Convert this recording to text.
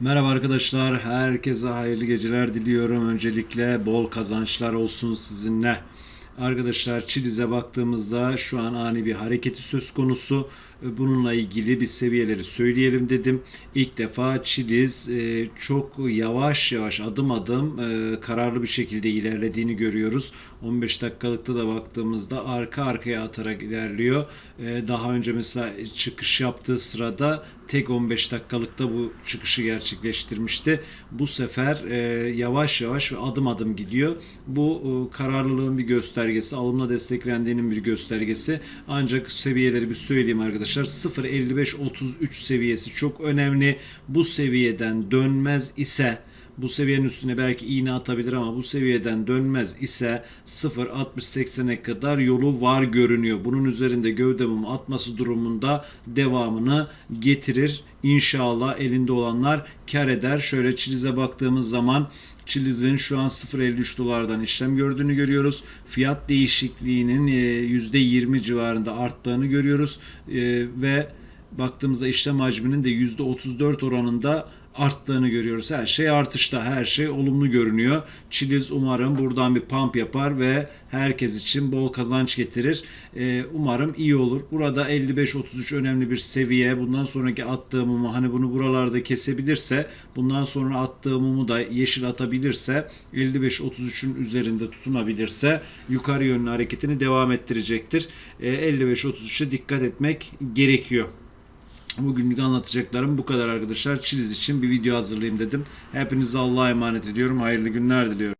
Merhaba arkadaşlar, herkese hayırlı geceler diliyorum. Öncelikle bol kazançlar olsun sizinle. Arkadaşlar Çiliz'e baktığımızda şu an ani bir hareketi söz konusu. Bununla ilgili bir seviyeleri söyleyelim dedim. İlk defa Çiliz e, çok yavaş yavaş adım adım e, kararlı bir şekilde ilerlediğini görüyoruz. 15 dakikalıkta da baktığımızda arka arkaya atarak ilerliyor. E, Daha önce mesela çıkış yaptığı sırada tek 15 dakikalıkta bu çıkışı gerçekleştirmişti. Bu sefer e, yavaş yavaş ve adım adım gidiyor. Bu e, kararlılığın bir göstergesi, alımla desteklendiğinin bir göstergesi. Ancak seviyeleri bir söyleyeyim arkadaşlar. 0.55-33 seviyesi çok önemli. Bu seviyeden dönmez ise bu seviyenin üstüne belki iğne atabilir ama bu seviyeden dönmez ise 0.60-80'e kadar yolu var görünüyor. Bunun üzerinde gövde mumu atması durumunda devamını getirir. İnşallah elinde olanlar kar eder. Şöyle çilize baktığımız zaman Çiliz'in şu an 0.53 dolardan işlem gördüğünü görüyoruz. Fiyat değişikliğinin e, %20 civarında arttığını görüyoruz. E, Ve baktığımızda işlem hacminin de %34 oranında arttığını görüyoruz. Her şey artışta, her şey olumlu görünüyor. Çiliz umarım buradan bir pump yapar ve herkes için bol kazanç getirir. Ee, umarım iyi olur. Burada 55-33 önemli bir seviye. Bundan sonraki attığım hani bunu buralarda kesebilirse, bundan sonra attığım mumu da yeşil atabilirse, 55-33'ün üzerinde tutunabilirse yukarı yönlü hareketini devam ettirecektir. Ee, 55-33'e dikkat etmek gerekiyor. Bugünlük anlatacaklarım bu kadar arkadaşlar. Çiliz için bir video hazırlayayım dedim. Hepinize Allah'a emanet ediyorum. Hayırlı günler diliyorum.